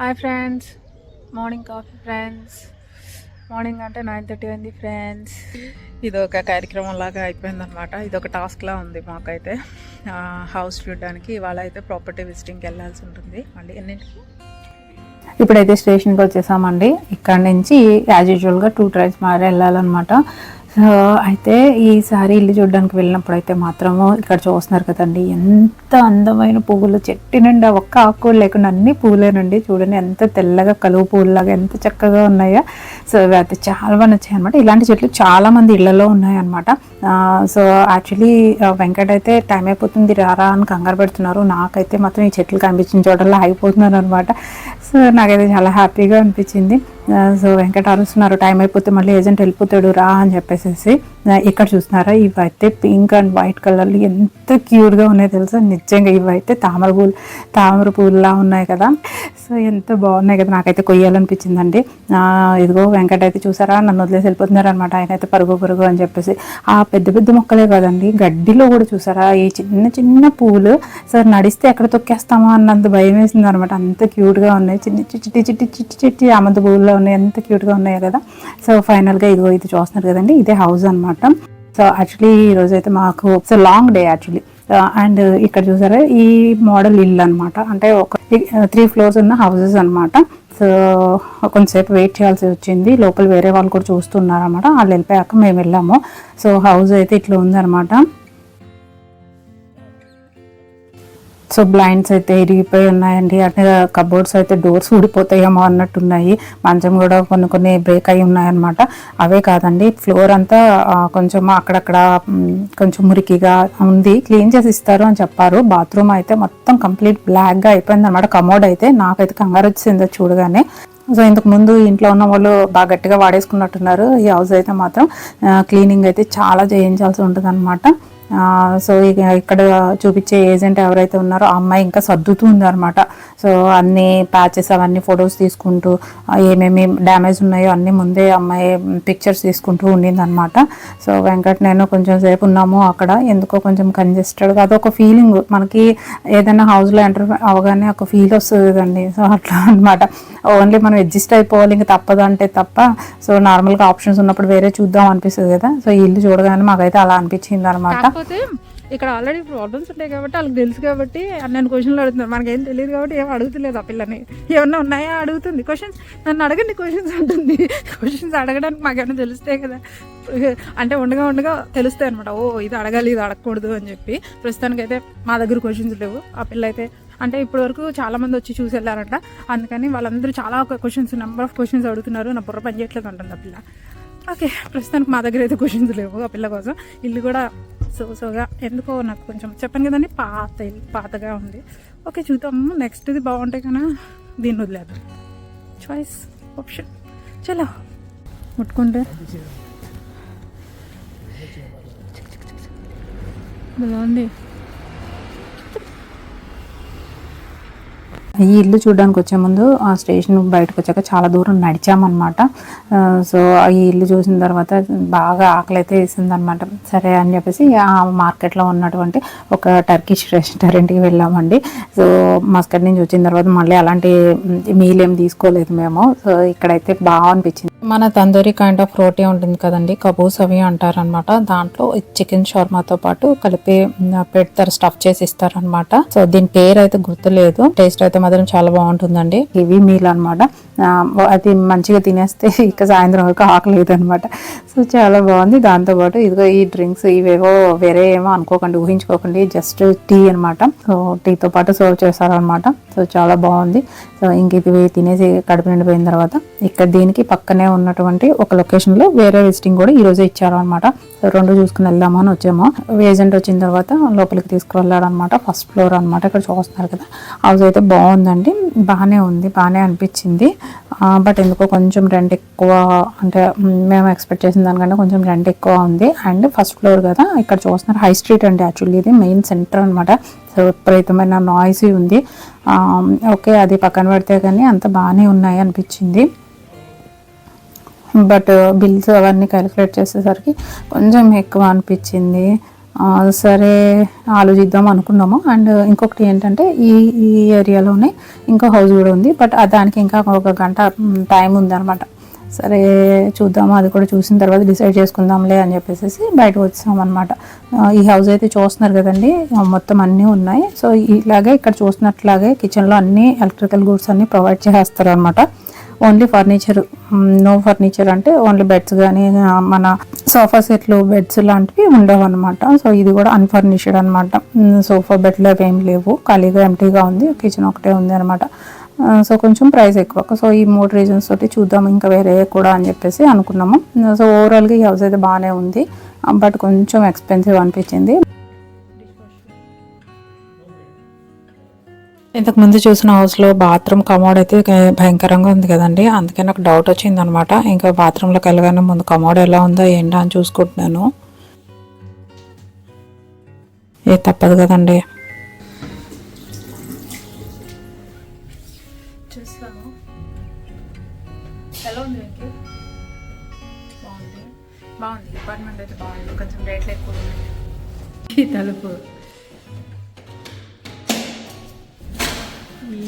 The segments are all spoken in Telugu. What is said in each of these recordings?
Hi friends morning coffee friends morning అంటే నైన్ థర్టీ అయింది ఫ్రెండ్స్ ఇది ఒక కార్యక్రమం లాగా అయిపోయిందనమాట ఇది ఒక టాస్క్లా ఉంది మాకైతే. హౌస్ చూడడానికి. ఇవాళ అయితే ప్రాపర్టీ విజిటింగ్కి వెళ్ళాల్సి ఉంటుంది. మళ్ళీ ఎన్నింటికి? ఇప్పుడైతే స్టేషన్కి వచ్చేసామండి. ఇక్కడ నుంచి యాజ్ యూజువల్గా టూ ట్రైన్స్ మారి వెళ్ళాలన్నమాట. సో అయితే ఈసారి ఇల్లు చూడడానికి వెళ్ళినప్పుడు అయితే మాత్రము ఇక్కడ చూస్తున్నారు కదండి ఎంత అందమైన పువ్వులు. చెట్టు నిండా ఒక్క ఆకు లేకుండా అన్ని పువ్వులేనండి చూడండి ఎంత తెల్లగా కలువు పువ్వులాగా ఎంత చక్కగా ఉన్నాయో. సో ఇవి అయితే చాలా బాగా నచ్చాయి అనమాట ఇలాంటి చెట్లు చాలామంది ఇళ్ళలో ఉన్నాయన్నమాట. సో యాక్చువల్లీ వెంకట అయితే టైం అయిపోతుంది రారా అని కంగారు పెడుతున్నారు. నాకైతే మాత్రం ఈ చెట్లు కనిపించిన చోటల్లో అయిపోతున్నారు అనమాట సో నాకైతే చాలా హ్యాపీగా అనిపించింది. సో వెంకట అరుస్తున్నారు టైం అయిపోతే మళ్ళీ ఏజెంట్ వెళ్ళిపోతాడు రా అని చెప్పేసి ఇక్కడ చూస్తున్నారా? ఇవైతే పింక్ అండ్ వైట్ కలర్లు ఎంత క్యూట్గా ఉన్నాయి తెలుసా? నిజంగా ఇవైతే తామర పూలు తామర పూలులా ఉన్నాయి కదా. సో ఎంత బాగున్నాయి కదా నాకైతే కొయ్యాలనిపించిందండి. ఇదిగో వెంకట అయితే చూసారా? నన్ను వదిలేసి వెళ్ళిపోతున్నారు అనమాట ఆయన అయితే పరుగు పరుగు అని చెప్పేసి. ఆ పెద్ద పెద్ద మొక్కలే కదండి గడ్డిలో కూడా చూసారా? ఈ చిన్న చిన్న పూలు సార్ నడిస్తే ఎక్కడ తొక్కేస్తామా? అన్నంత భయం వేసింది అనమాట అంత క్యూట్గా ఉన్నాయి. చిన్న చిట్టి చిట్టి చిట్టి చిట్టి అమంత పూల్లో ఉన్నాయి ఎంత క్యూట్గా ఉన్నాయి కదా. సో ఫైనల్గా ఇదిగో ఇది చూస్తున్నారు కదండి ఇదే హౌస్ అనమాట సో యాక్చువల్లీ ఈరోజు అయితే మాకు so long day actually. And ఇక్కడ చూసారా ఈ మోడల్ ఇల్లు అనమాట అంటే ఒక త్రీ ఫ్లోర్స్ ఉన్న హౌసెస్ అనమాట సో కొంతసేపు వెయిట్ చేయాల్సి వచ్చింది. లోపల వేరే వాళ్ళు కూడా చూస్తున్నారు అనమాట వాళ్ళు వెళ్ళిపోయాక మేము వెళ్ళాము. సో హౌస్ అయితే ఇట్లా ఉందన్నమాట. సో బ్లైండ్స్ అయితే ఇరిగిపోయి ఉన్నాయండి. అంటే కబోర్డ్స్ అయితే డోర్స్ ఊడిపోతాయేమో అన్నట్టు ఉన్నాయి మంచం కూడా కొన్ని కొన్ని బ్రేక్ అయి ఉన్నాయన్నమాట. అవే కాదండి ఫ్లోర్ అంతా కొంచెం అక్కడక్కడ కొంచెం మురికిగా ఉంది. క్లీన్ చేసి ఇస్తారు అని చెప్పారు. బాత్రూమ్ అయితే మొత్తం కంప్లీట్ బ్లాక్గా అయిపోయింది అనమాట కమోడ్ అయితే నాకైతే కంగారు వచ్చింది చూడగానే. సో ఇంతకు ముందు ఇంట్లో ఉన్న వాళ్ళు బాగా గట్టిగా వాడేసుకున్నట్టున్నారు. ఈ హౌస్ అయితే మాత్రం క్లీనింగ్ అయితే చాలా చేయించాల్సి ఉంటుంది అనమాట సో ఇక ఇక్కడ చూపించే ఏజెంట్ ఎవరైతే ఉన్నారో ఆ అమ్మాయి ఇంకా సర్దుతుంది అనమాట సో అన్ని ప్యాచెస్ అవన్నీ ఫొటోస్ తీసుకుంటూ ఏమేమి డ్యామేజ్ ఉన్నాయో అన్ని ముందే అమ్మాయి పిక్చర్స్ తీసుకుంటూ ఉండిందనమాట సో వెంకట్ నేను కొంచెం సేపు ఉన్నాము అక్కడ. ఎందుకో కొంచెం కంజెస్టెడ్గా అదొక ఫీలింగ్ మనకి ఏదైనా హౌస్లో ఎంటర్ అవగానే ఒక ఫీల్ వస్తుంది కదండి. సో అట్లా అనమాట ఓన్లీ మనం అడ్జస్ట్ అయిపోవాలి ఇంకా తప్పదు అంటే తప్ప. సో నార్మల్గా ఆప్షన్స్ ఉన్నప్పుడు వేరే చూద్దాం అనిపిస్తుంది కదా. సో ఇల్లు చూడగానే మాకైతే అలా అనిపించింది అనమాట ఇక్కడ ఆల్రెడీ ప్రాబ్లమ్స్ ఉంటాయి కాబట్టి వాళ్ళకి తెలుసు కాబట్టి నేను క్వశ్చన్లు అడుగుతున్నారు. మనకేం తెలియదు కాబట్టి ఏం అడుగుతలేదు ఆ పిల్లని. ఏమన్నా ఉన్నాయా? అడుగుతుంది. క్వశ్చన్స్ నన్ను అడగండి క్వశ్చన్స్ అంటుంది. క్వశ్చన్స్ అడగడానికి మాకేమైనా తెలుస్తాయి కదా. అంటే ఉండగా ఉండగా తెలుస్తాయి అనమాట ఓ ఇది అడగాలి ఇది అడగకూడదు అని చెప్పి. ప్రస్తుతానికైతే మా దగ్గర క్వశ్చన్స్ లేవు. ఆ పిల్ల అయితే అంటే ఇప్పటి వరకు చాలా మంది వచ్చి చూసి వెళ్ళారంట అందుకని వాళ్ళందరూ చాలా క్వశ్చన్స్ నెంబర్ ఆఫ్ క్వశ్చన్స్ అడుగుతున్నారు. నా బుర్ర పని చేయట్లేదు అంటుంది ఆ పిల్ల. ఓకే ప్రస్తుతానికి మా దగ్గర అయితే క్వశ్చన్స్ లేవు ఆ పిల్ల కోసం. ఇల్లు కూడా సో సోగా. ఎందుకో నాకు కొంచెం చెప్పాను కదండి పాత ఇల్లు పాతగా ఉంది. ఓకే చూద్దాము నెక్స్ట్ ఇది బాగుంటాయి కానీ దీన్ని వదిలేద్దాం. చాయిస్ ఆప్షన్ చలో. ముట్టుకుంటే? బాగుంది. ఈ ఇల్లు చూడడానికి వచ్చే ముందు ఆ స్టేషన్ బయటకు వచ్చాక చాలా దూరం నడిచామన్నమాట. సో ఈ ఇల్లు చూసిన తర్వాత బాగా ఆకలి అయితే వేసిందనమాట సరే అని చెప్పేసి ఆ మార్కెట్లో ఉన్నటువంటి ఒక టర్కిష్ రెస్టారెంట్కి వెళ్ళామండి. సో మస్కట్ నుంచి వచ్చిన తర్వాత మళ్ళీ అలాంటి మీల్ ఏం తీసుకోలేదు మేము. సో ఇక్కడైతే బాగా అనిపించింది. మన తందూరి కైండ్ ఆఫ్ రోటీ ఉంటుంది కదండి కబూస్ అవి అంటారనమాట దాంట్లో చికెన్ షవర్మాతో పాటు కలిపి పెడతారు స్టఫ్ చేసి ఇస్తారనమాట సో దీని పేరు అయితే గుర్తులేదు టేస్ట్ అయితే మాత్రం చాలా బాగుంటుందండి. ఇవి మీల్ అనమాట అది మంచిగా తినేస్తే ఇక సాయంత్రం వరకు ఆకలేదు అనమాట సో చాలా బాగుంది. దాంతోపాటు ఇదిగో ఈ డ్రింక్స్ ఇవేవో వేరే ఏమో అనుకోకండి ఊహించుకోకండి. జస్ట్ టీ అనమాట సో టీతో పాటు సర్వ్ చేస్తారనమాట సో చాలా బాగుంది. సో ఇంక ఇది తినేసి కడుపు నిండిపోయిన తర్వాత ఇక్కడ దీనికి పక్కనే ఉన్నటువంటి ఒక లొకేషన్లో వేరే విజిటింగ్ కూడా ఈ రోజే ఇచ్చారు అనమాట సో రెండు చూసుకుని వెళ్దామా అని వచ్చాము. ఏజెంట్ వచ్చిన తర్వాత లోపలికి తీసుకువెళ్ళాడు అనమాట ఫస్ట్ ఫ్లోర్ అనమాట ఇక్కడ చూస్తున్నారు కదా. హౌస్ అయితే బాగుంది. ఉందండి. బాగానే ఉంది బాగానే అనిపించింది. బట్ ఎందుకో కొంచెం రెంట్ ఎక్కువ అంటే మేము ఎక్స్పెక్ట్ చేసిన దానికంటే కొంచెం రెంట్ ఎక్కువ ఉంది. అండ్ ఫస్ట్ ఫ్లోర్ కదా ఇక్కడ చూస్తున్నారు హై స్ట్రీట్ అండి యాక్చువల్లీ ఇది మెయిన్ సెంటర్ అనమాట సో విపరీతమైన నాయిసీ ఉంది. ఓకే అది పక్కన పెడితే కానీ అంత బాగానే ఉన్నాయి అనిపించింది. బట్ బిల్స్ అవన్నీ క్యాలిక్యులేట్ చేసేసరికి కొంచెం ఎక్కువ అనిపించింది. సరే ఆలోచిద్దాం అనుకున్నాము. అండ్ ఇంకొకటి ఏంటంటే ఈ ఈ ఏరియాలోనే ఇంకో హౌస్ కూడా ఉంది. బట్ దానికి ఇంకా ఒక గంట టైం ఉందన్నమాట. సరే చూద్దాము అది కూడా చూసిన తర్వాత డిసైడ్ చేసుకుందాంలే అని చెప్పేసి బయటకు వచ్చాం అనమాట ఈ హౌస్ అయితే చూస్తున్నారు కదండి మొత్తం అన్నీ ఉన్నాయి. సో ఇలాగే ఇక్కడ చూసినట్లాగే కిచెన్లో అన్ని ఎలక్ట్రికల్ గూడ్స్ అన్ని ప్రొవైడ్ చేస్తారు అనమాట ఓన్లీ ఫర్నిచర్ నో ఫర్నిచర్ అంటే ఓన్లీ బెడ్స్ కానీ మన సోఫా సెట్లు బెడ్స్ లాంటివి ఉండవు అనమాట సో ఇది కూడా అన్ఫర్నిష్డ్ అనమాట సోఫా బెడ్లు అవి ఏం లేవు. ఖాళీగా ఎంటీగా ఉంది. కిచెన్ ఒకటే ఉంది అనమాట సో కొంచెం ప్రైస్ ఎక్కువ. సో ఈ మూడు రీజన్స్ తోటి చూద్దాం. ఇంకా వేరే కూడా అని చెప్పేసి అనుకున్నాము. సో ఓవరాల్గా ఈ హౌస్ అయితే బాగానే ఉంది. బట్ కొంచెం ఎక్స్పెన్సివ్ అనిపించింది. ఇంతకు ముందు చూసిన హౌస్లో బాత్రూమ్ కమోడ్ అయితే భయంకరంగా ఉంది కదండి. అందుకే నాకు డౌట్ వచ్చింది అనమాట ఇంకా బాత్రూంలోకి వెళ్ళగానే ముందు కమోడ్ ఎలా ఉందో ఏంటో అని చూసుకుంటున్నాను. ఏ తప్పదు కదండి. బాగుంది. బాగుంది. అపార్ట్మెంట్ అయితే బాగుంది. కొంచెం రేట్లు ఎక్కువ ఉన్నాయి. ఈ తలుపు.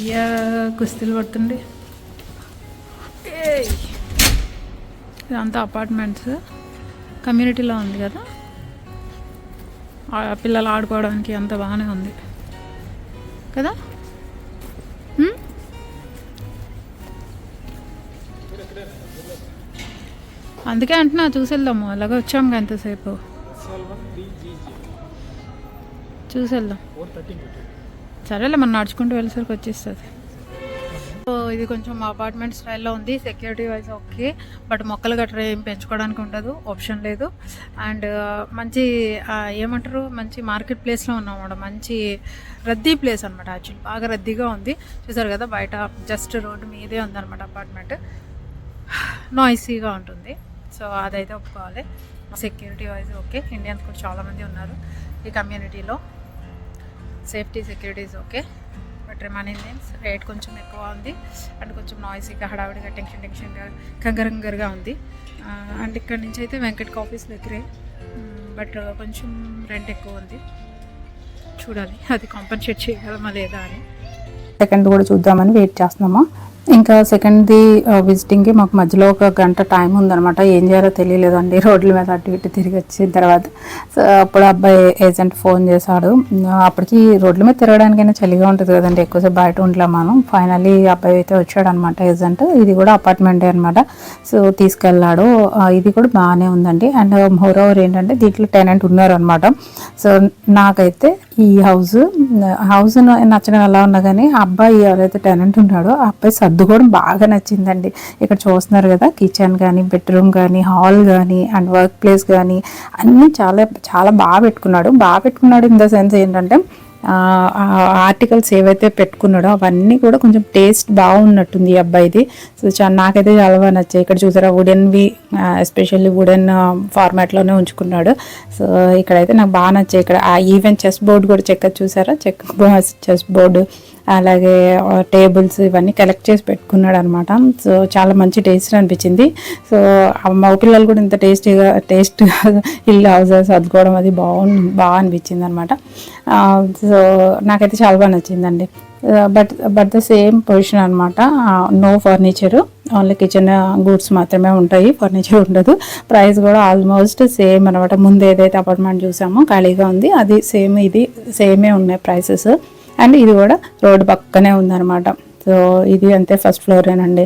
ఇయ్యా కుస్తీలు పడుతుండే. ఏయ్. ఇదంతా అపార్ట్మెంట్స్ కమ్యూనిటీలో ఉంది కదా. ఆ పిల్లలు ఆడుకోవడానికి అంత బాగానే ఉంది. కదా? హ్మ్? అందుకే అంటున్నా చూసేద్దాము. అలాగే వచ్చాము ఎంతసేపు చూసేద్దాం. సరేలే మనం నడుచుకుంటూ వెళ్ళేసరికి వచ్చేస్తుంది. సో ఇది కొంచెం అపార్ట్మెంట్ స్టైల్లో ఉంది సెక్యూరిటీ వైజ్ ఓకే బట్ మొక్కలు గట్రా ఏం పెంచుకోవడానికి ఉండదు ఆప్షన్ లేదు. అండ్ uh, మంచి ఏమంటారు మంచి మార్కెట్ ప్లేస్లో ఉన్నాం అన్నమాట. మంచి రద్దీ ప్లేస్ అనమాట యాక్చువల్లీ బాగా రద్దీగా ఉంది. చూసారు కదా బయట జస్ట్ రోడ్డు మీదే ఉందన్నమాట అపార్ట్మెంట్ నాయిసీగా ఉంటుంది. సో అదైతే ఒప్పుకోవాలి. సెక్యూరిటీ వైజ్ ఓకే ఇండియన్స్ కూడా చాలామంది ఉన్నారు ఈ కమ్యూనిటీలో safety securities okay. But remaining things rate కొంచెం ఎక్కువ ఉంది. అండ్ కొంచెం నాయిసీగా హడావిడిగా టెన్షన్ టెన్షన్గా కంగరంగర్గా ఉంది. అండ్ ఇక్కడ నుంచి అయితే వెంకట్ కాఫీస్ దగ్గరే. బట్ కొంచెం రెంట్ ఎక్కువ ఉంది. చూడాలి అది కాంపన్సేట్ చేయగలమా లేదా అని. సెకండ్ కూడా చూద్దామని వెయిట్ చేస్తున్నాము? ఇంకా సెకండ్ది విజిటింగ్కి uh, మాకు మధ్యలో ఒక గంట టైం ఉందనమాట ఏం చేయాలో తెలియలేదండి రోడ్ల మీద అటు ఇటు తిరిగి వచ్చిన తర్వాత. సో అప్పుడు అబ్బాయి ఏజెంట్ ఫోన్ చేశాడు. అప్పటికి రోడ్ల మీద తిరగడానికైనా చలిగా ఉంటుంది కదండి. ఎక్కువసేపు బయట ఉండలేం మనం ఫైనలీ అబ్బాయి అయితే వచ్చాడు అనమాట ఏజెంట్ ఇది కూడా అపార్ట్మెంటే అనమాట సో తీసుకెళ్ళాడు. ఇది కూడా బాగానే ఉందండి. అండ్ మోర్ ఓవర్ ఏంటంటే దీంట్లో టెనెంట్ ఉన్నారనమాట సో నాకైతే ఈ హౌస్ హౌస్ uh, నచ్చడం ఎలా ఉన్నా కానీ అబ్బాయి ఎవరైతే టెనెంట్ ఉన్నాడో ఆ అబ్బాయి సర్దుకోవడం బాగా నచ్చిందండి. ఇక్కడ చూస్తున్నారు కదా కిచెన్ కానీ బెడ్రూమ్ కానీ హాల్ కానీ అండ్ వర్క్ ప్లేస్ కానీ అన్నీ చాలా చాలా బాగా పెట్టుకున్నాడు. బాగా పెట్టుకున్నాడు ఇన్ ద సెన్స్ ఏంటంటే ఆర్టికల్స్ ఏవైతే పెట్టుకున్నాడో అవన్నీ కూడా కొంచెం టేస్ట్ బాగున్నట్టుంది ఈ అబ్బాయిది. సో చా- నాకైతే చాలా బాగా నచ్చాయి. ఇక్కడ చూసారా వుడెన్వి ఎస్పెషల్లీ వుడెన్ ఫార్మాట్లోనే ఉంచుకున్నాడు. సో ఇక్కడైతే నాకు బాగా నచ్చాయి. ఇక్కడ ఈవెన్ చెస్ బోర్డ్ కూడా చెక్క చూసారా? Check chess board. అలాగే టేబుల్స్ ఇవన్నీ కలెక్ట్ చేసి పెట్టుకున్నాడు అనమాట సో చాలా మంచి టేస్ట్ అనిపించింది. సో మా పిల్లలు కూడా ఇంత టేస్టీగా టేస్ట్ ఇల్లు హౌసెస్ సర్దుకోవడం అది బాగుంది బాగా అనిపించింది అనమాట సో నాకైతే చాలా బాగా నచ్చిందండి. But but the same position అనమాట. No furniture only kitchen goods మాత్రమే ఉంటాయి. ఫర్నిచర్ ఉండదు. ప్రైస్ కూడా ఆల్మోస్ట్ సేమ్ అనమాట. ముందు ఏదైతే అపార్ట్మెంట్ చూసామో ఖాళీగా ఉంది. అది సేమ్ ఇది సేమే ఉన్నాయి ప్రైసెస్ అండ్ ఇది కూడా రోడ్డు పక్కనే ఉందన్నమాట. సో ఇది అంతే ఫస్ట్ ఫ్లోరేనండి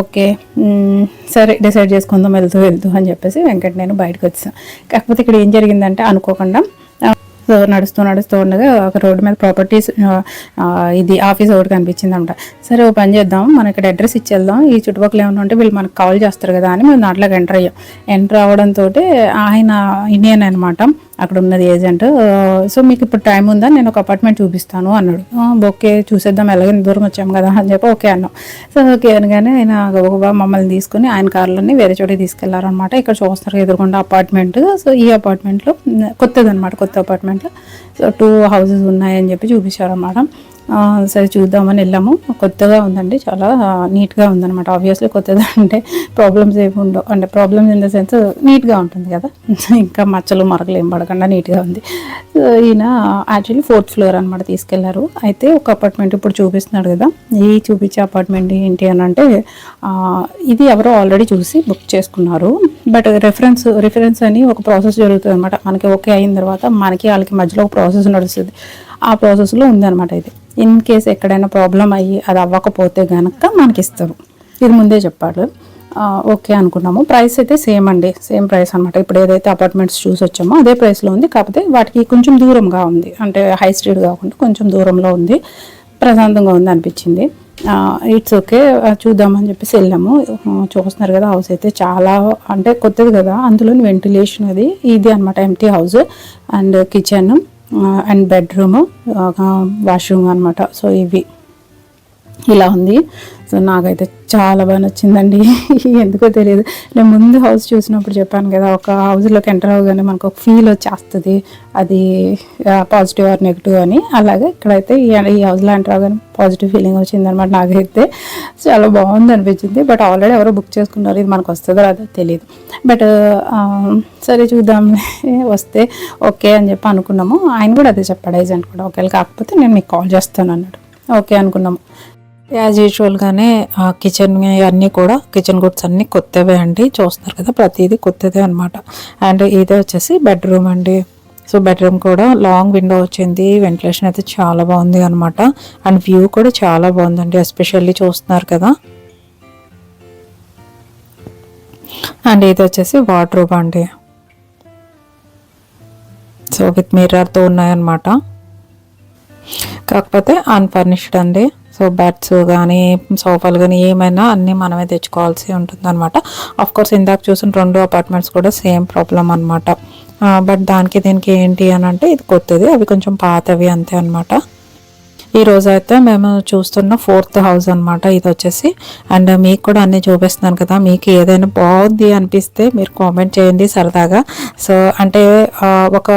ఓకే. సరే డిసైడ్ చేసుకుందాం వెళ్తూ వెళ్తూ అని చెప్పేసి వెంకట నేను బయటకు వచ్చాను కాకపోతే ఇక్కడ ఏం జరిగిందంటే అనుకోకుండా సో నడుస్తూ నడుస్తూ ఉండగా ఒక రోడ్డు మీద ప్రాపర్టీస్ ఇది ఆఫీస్ ఒకటి కనిపించింది అనమాట సరే ఓ పని చేద్దాం మనం ఇక్కడ అడ్రస్ ఇచ్చేద్దాం ఈ చుట్టుపక్కల ఏమైనా ఉంటే వీళ్ళు మనకు కాల్ చేస్తారు కదా అని మేము దాంట్లోకి ఎంటర్ అయ్యాం. ఎంటర్ అవ్వడంతో ఆయన ఇండియన్ అనమాట అక్కడ ఉన్నది ఏజెంట్ సో మీకు ఇప్పుడు టైం ఉందా? నేను ఒక అపార్ట్మెంట్ చూపిస్తాను అన్నాడు. ఓకే చూసేద్దాం ఎలాగైనా దూరం వచ్చాము కదా అని చెప్పి ఓకే అన్నాం. సో ఓకే అనగానే ఆయన గబగబా మమ్మల్ని తీసుకుని ఆయన కార్లోనే వేరే చోట తీసుకెళ్ళారనమాట ఇక్కడ చూస్తారు ఎదురుకుండా అపార్ట్మెంట్ సో ఈ అపార్ట్మెంట్లో కొత్తది అనమాట కొత్త అపార్ట్మెంట్లో సో టూ హౌసెస్ ఉన్నాయని చెప్పి చూపించారన్నమాట. ఆ, సరే చూద్దామని వెళ్ళాము. కొత్తగా ఉందండి చాలా నీట్గా ఉందన్నమాట. ఆబ్వియస్లీ కొత్తగా అంటే ప్రాబ్లమ్స్ ఏమి ఉండవు. అంటే ప్రాబ్లమ్స్ ఇన్ ద సెన్స్ నీట్గా ఉంటుంది కదా. ఇంకా మచ్చలు మరకలు ఏం పడకుండా నీట్గా ఉంది. ఈయన యాక్చువల్లీ ఫోర్త్ ఫ్లోర్ అనమాట తీసుకెళ్ళారు. అయితే ఒక అపార్ట్మెంట్ ఇప్పుడు చూపిస్తున్నాడు కదా. ఈ చూపించే అపార్ట్మెంట్ ఏంటి అని అంటే ఇది ఎవరో ఆల్రెడీ చూసి బుక్ చేసుకున్నారు. బట్ రెఫరెన్స్ రిఫరెన్స్ అని ఒక ప్రాసెస్ జరుగుతుంది అనమాట మనకి ఓకే అయిన తర్వాత మనకి వాళ్ళకి మధ్యలో ఒక ప్రాసెస్ నడుస్తుంది. ఆ ప్రాసెస్లో ఉందన్నమాట ఇది. ఇన్ కేస్ ఎక్కడైనా ప్రాబ్లం అయ్యి అది అవ్వకపోతే కనుక మనకి ఇస్తారు ఇది ముందే చెప్పాడు ఓకే అనుకున్నాము. ప్రైస్ అయితే సేమ్ అండి. సేమ్ ప్రైస్ అనమాట ఇప్పుడు ఏదైతే అపార్ట్మెంట్స్ చూసి వచ్చామో అదే ప్రైస్లో ఉంది. కాకపోతే వాటికి కొంచెం దూరంగా ఉంది. అంటే హై స్ట్రీట్ కాకుండా కొంచెం దూరంలో ఉంది. ప్రశాంతంగా ఉంది అనిపించింది. It's okay. చూద్దామని చెప్పేసి వెళ్ళాము. చూస్తున్నారు కదా హౌస్ అయితే చాలా అంటే కొత్తది కదా. అందులోని వెంటిలేషన్ అది ఇది అనమాట empty house and kitchen. And bedroom washroom అనమాట సో ఇవి. ఇలా ఉంది. సో నాకైతే చాలా బాగా నచ్చిందండి. ఎందుకో తెలియదు. నేను ముందు హౌస్ చూసినప్పుడు చెప్పాను కదా ఒక హౌస్లోకి ఎంటర్ అవ్వగానే మనకు ఒక ఫీల్ వచ్చేస్తుంది. అది పాజిటివ్ ఆర్ నెగిటివ్ అని. అలాగే ఇక్కడైతే ఈ ఈ హౌస్లో ఎంటర్ అవ్వగానే పాజిటివ్ ఫీలింగ్ వచ్చిందనమాట నాకైతే. చాలా బాగుంది అనిపించింది. బట్ ఆల్రెడీ ఎవరో బుక్ చేసుకున్నారు. ఇది మనకు వస్తుందో అదో తెలియదు. బట్ సరే చూద్దాం. వస్తే ఓకే అని చెప్పి అనుకున్నాము. ఆయన కూడా అదే చెప్పాడు ఏజెంట్ కూడా. ఒకవేళ కాకపోతే నేను మీకు కాల్ చేస్తాను అన్నాడు. ఓకే అనుకున్నాము. యాజ్ యూజువల్గానే కిచెన్ అన్నీ కూడా కిచెన్ గుడ్స్ అన్నీ కొత్తవే అండి. చూస్తున్నారు కదా ప్రతిదీ కొత్తదే అనమాట అండ్ ఇదే వచ్చేసి బెడ్రూమ్ అండి. సో బెడ్రూమ్ కూడా లాంగ్ విండో వచ్చింది. వెంటిలేషన్ అయితే చాలా బాగుంది అనమాట అండ్ వ్యూ కూడా చాలా బాగుందండి ఎస్పెషల్లీ చూస్తున్నారు కదా. అండ్ ఇది వచ్చేసి వార్డ్రోబ్ అండి. సో విత్ మిర్రర్తో ఉన్నాయన్నమాట. కాకపోతే అన్ఫర్నిష్డ్ అండి. సో బెడ్స్ కానీ సోఫాలు కానీ ఏమైనా అన్నీ మనమే తెచ్చుకోవాల్సి ఉంటుంది అనమాట ఆఫ్కోర్స్ ఇందాక చూసిన రెండు అపార్ట్మెంట్స్ కూడా సేమ్ ప్రాబ్లం అనమాట బట్ దానికి దీనికి ఏంటి అని అంటే ఇది కొత్తది. అవి కొంచెం పాతవి అంతే అనమాట ఈ రోజు అయితే మేము చూస్తున్న ఫోర్త్ హౌస్ అన్నమాట. ఇది వచ్చేసి అండ్ మీకు కూడా అన్ని చూపిస్తున్నాను కదా. మీకు ఏదైనా బాగుంది అనిపిస్తే మీరు కామెంట్ చేయండి సరదాగా. సో అంటే ఒక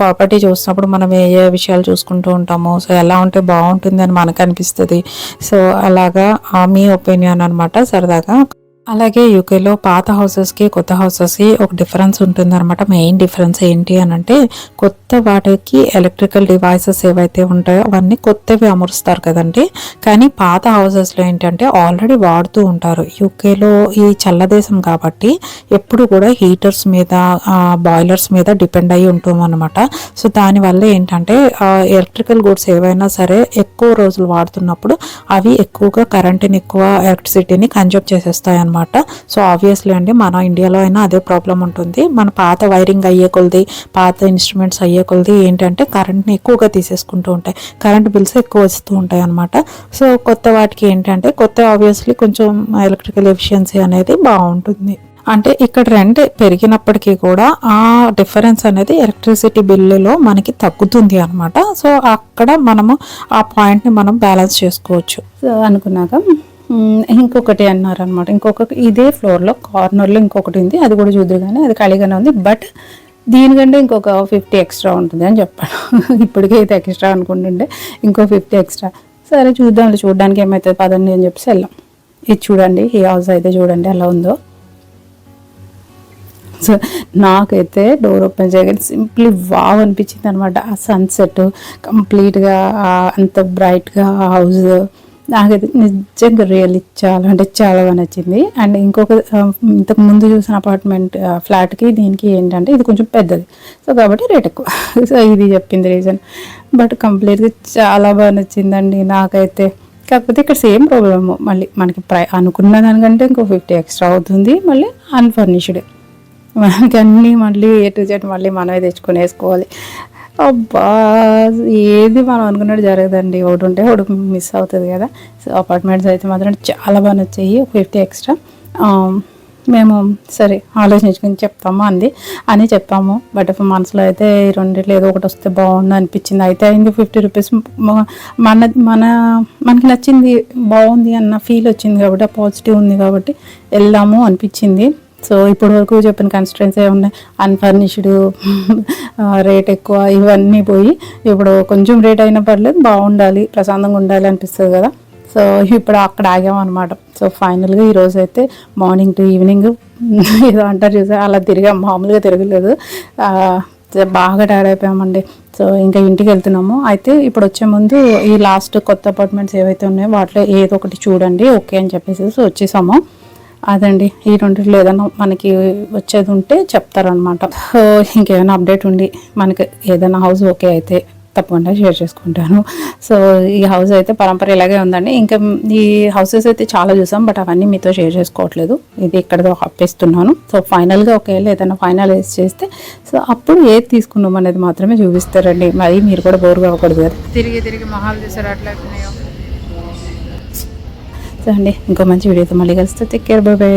ప్రాపర్టీ చూసినప్పుడు మనం ఏ ఏ విషయాలు చూసుకుంటూ ఉంటాము సో ఎలా ఉంటే బాగుంటుంది అని మనకు అనిపిస్తుంది. సో అలాగా మీ ఒపీనియన్ అనమాట సరదాగా. అలాగే యూకేలో పాత హౌసెస్కి కొత్త హౌసెస్కి ఒక డిఫరెన్స్ ఉంటుందన్నమాట. మెయిన్ డిఫరెన్స్ ఏంటి అని అంటే కొత్త వాటికి ఎలక్ట్రికల్ డివైసెస్ ఏవైతే ఉంటాయో అవన్నీ కొత్తవి అమరుస్తారు కదండి. కానీ పాత హౌసెస్లో ఏంటంటే ఆల్రెడీ వాడుతూ ఉంటారు. యూకేలో ఈ చల్లదేశం కాబట్టి ఎప్పుడు కూడా హీటర్స్ మీద బాయిలర్స్ మీద డిపెండ్ అయి ఉంటాం అనమాట సో దానివల్ల ఏంటంటే ఎలక్ట్రికల్ గూడ్స్ ఏవైనా సరే ఎక్కువ రోజులు వాడుతున్నప్పుడు అవి ఎక్కువగా కరెంట్ని ఎక్కువ ఎలక్ట్రిసిటీని కన్జ్యూమ్ చేసేస్తాయి అనమాట సో ఆబ్వియస్లీ అండి మన ఇండియాలో అయినా అదే ప్రాబ్లం ఉంటుంది. మన పాత వైరింగ్ అయ్యే కొలది పాత ఇన్స్ట్రుమెంట్స్ అయ్యే కొలది ఏంటంటే కరెంట్ని ఎక్కువగా తీసేసుకుంటూ ఉంటాయి. కరెంట్ బిల్స్ ఎక్కువ వస్తూ ఉంటాయి అనమాట సో కొత్త వాటికి ఏంటంటే కొత్త ఆబ్వియస్లీ కొంచెం ఎలక్ట్రికల్ ఎఫిషియన్సీ అనేది బాగుంటుంది. అంటే ఇక్కడ రెంట్ పెరిగినప్పటికీ కూడా ఆ డిఫరెన్స్ అనేది ఎలక్ట్రిసిటీ బిల్లులో మనకి తగ్గుతుంది అనమాట సో అక్కడ మనము ఆ పాయింట్ని మనం బ్యాలెన్స్ చేసుకోవచ్చు. అనుకున్నాక ఇంకొకటి అన్నారు అనమాట ఇంకొక ఇదే ఫ్లోర్లో కార్నర్లో ఇంకొకటి ఉంది. అది కూడా చూద్దరు కానీ అది ఖాళీగానే ఉంది. బట్ దీనికంటే ఇంకొక ఫిఫ్టీ ఎక్స్ట్రా ఉంటుంది అని చెప్పాను. ఇప్పటికే అయితే ఎక్స్ట్రా అనుకుంటుండే. ఇంకో ఫిఫ్టీ ఎక్స్ట్రా సరే చూద్దాం చూడడానికి ఏమవుతుంది పదండి అని చెప్పేసి వెళ్ళాం. ఇది చూడండి ఈ హౌస్ అయితే చూడండి ఎలా ఉందో. సో నాకైతే డోర్ ఓపెన్ చేయగానే సింప్లీ వావ్ అనిపించింది అనమాట ఆ సన్సెట్ కంప్లీట్గా అంత బ్రైట్గా ఆ హౌస్ నాకైతే నిజంగా రియల్లీ చాలా అంటే చాలా బాగా నచ్చింది. అండ్ ఇంకొక ఇంతకు ముందు చూసిన అపార్ట్మెంట్ ఫ్లాట్కి దీనికి ఏంటంటే ఇది కొంచెం పెద్దది. సో కాబట్టి రేట్ ఎక్కువ. సో ఇది చెప్పింది రీజన్ బట్ కంప్లీట్గా చాలా బాగా నచ్చిందండి నాకైతే. కాకపోతే ఇక్కడ సేమ్ ప్రాబ్లమ్ మళ్ళీ మనకి ప్రై అనుకున్న దానికంటే ఇంకో ఫిఫ్టీ ఎక్స్ట్రా అవుతుంది. మళ్ళీ అన్ఫర్నిష్డ్ మనకి అన్నీ మళ్ళీ ఏ టు జెడ్ మళ్ళీ మనమే తెచ్చుకొని వేసుకోవాలి అబ్బా ఏది మనం అనుకున్నట్టు జరగదండి. ఒకటి ఉంటే ఒకటి మిస్ అవుతుంది కదా. సో అపార్ట్మెంట్స్ అయితే మాత్రం చాలా బాగా నచ్చాయి. ఫిఫ్టీ ఎక్స్ట్రా um, మేము సరే ఆలోచించుకుని చెప్తాము అంది. అని చెప్పాము. బట్ మనసులో అయితే ఈ రెండిట్లో ఏదో ఒకటి వస్తే బాగుంది అనిపించింది. అయితే అయింది ఫిఫ్టీ రూపీస్ మన మన మనకి నచ్చింది బాగుంది అన్న ఫీల్ వచ్చింది కాబట్టి పాజిటివ్ ఉంది కాబట్టి వెళ్దాము అనిపించింది. సో ఇప్పటి వరకు చెప్పిన కన్స్టెన్స్ ఉన్నాయి. అన్ఫర్నిష్డ్ రేట్ ఎక్కువ ఇవన్నీ పోయి ఇప్పుడు కొంచెం రేట్ అయినా పర్లేదు బాగుండాలి ప్రశాంతంగా ఉండాలి అనిపిస్తుంది కదా. సో ఇప్పుడు అక్కడ ఆగామన్నమాట సో ఫైనల్గా ఈరోజు అయితే మార్నింగ్ టు ఈవినింగ్ ఏదో అంటారు చూసా అలా తిరిగాం. మామూలుగా తిరగలేదు. బాగా టైర్ అయిపోయామండి. సో ఇంకా ఇంటికి వెళ్తున్నాము. అయితే ఇప్పుడు వచ్చే ముందు ఈ లాస్ట్ కొత్త అపార్ట్మెంట్స్ ఏవైతే ఉన్నాయో వాటిలో ఏదో ఒకటి చూడండి. ఓకే అని చెప్పేసి సో వచ్చేసాము. అదండి ఈ రెండిట్లో ఏదైనా మనకి వచ్చేది ఉంటే చెప్తారనమాట సో ఇంకేమైనా అప్డేట్ ఉండి మనకి ఏదైనా హౌస్ ఓకే అయితే తప్పకుండా షేర్ చేసుకుంటాను. సో ఈ హౌస్ అయితే పరంపర ఇలాగే ఉందండి. ఇంకా ఈ హౌసెస్ అయితే చాలా చూసాం బట్ అవన్నీ మీతో షేర్ చేసుకోవట్లేదు. ఇది ఇక్కడ అప్పిస్తున్నాను సో ఫైనల్గా ఒకవేళ ఏదైనా ఫైనలైజ్ చేస్తే సో అప్పుడు ఏది తీసుకున్నాం అనేది మాత్రమే చూపిస్తారండి. మరి మీరు కూడా బోర్ అవ్వకూడదు కదా. తిరిగి తిరిగి మొహాలు చూసారు అట్లా సో అండి ఇంకో మంచి వీడియోతో మళ్ళీ కలిస్తే. Take care bye bye